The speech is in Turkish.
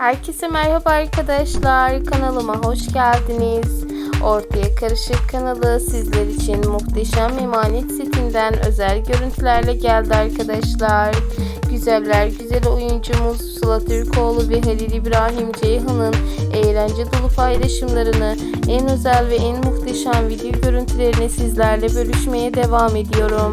Herkese merhaba arkadaşlar. Kanalıma hoş geldiniz. Ortaya Karışık kanalı sizler için muhteşem emanet setinden özel görüntülerle geldi arkadaşlar. Güzeller güzel oyuncumuz Sıla Türkoğlu ve Halil İbrahim Ceyhan'ın eğlence dolu paylaşımlarını, en özel ve en muhteşem video görüntülerini sizlerle bölüşmeye devam ediyorum.